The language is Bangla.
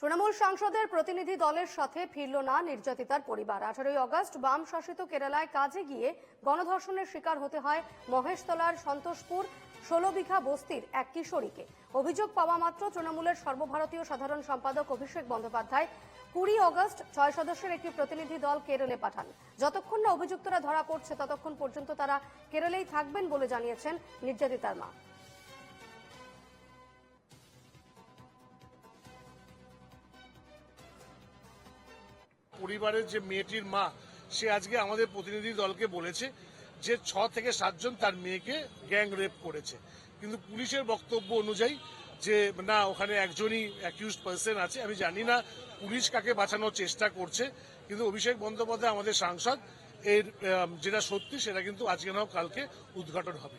তৃণমূল সাংসদের প্রতিনিধি দলের সাথে ফিরল না নির্যাতিতার পরিবার। আঠারোই অগস্ট বাম শাসিত কেরালায় কাজে গিয়ে গণধর্ষণের শিকার হতে হয় মহেশতলার সন্তোষপুর ষোলো বিঘা বস্তির এক কিশোরীকে। অভিযোগ পাওয়া মাত্র তৃণমূলের সর্বভারতীয় সাধারণ সম্পাদক অভিষেক বন্দ্যোপাধ্যায় কুড়ি অগস্ট ছয় সদস্যের একটি প্রতিনিধি দল কেরলে পাঠান। যতক্ষণ না অভিযুক্তরা ধরা পড়ছে, ততক্ষণ পর্যন্ত তারা কেরলেই থাকবেন বলে জানিয়েছেন নির্যাতিতার মা। পরিবারের যে মেয়েটির মা, সে আজকে আমাদের প্রতিনিধি দলকে বলেছে যে ছ থেকে সাতজন তার মেয়েকে গ্যাং রেপ করেছে। কিন্তু পুলিশের বক্তব্য অনুযায়ী যে, না, ওখানে একজনই অ্যাকিউজ পার্সন আছে, আমি জানি না পুলিশ কাকে বাঁচানোর চেষ্টা করছে, কিন্তু অভিষেক বন্দ্যোপাধ্যায় আমাদের সাংসদ, এর যেটা সত্যি সেটা কিন্তু আজকে নাও কালকে উদ্ঘাটন হবে।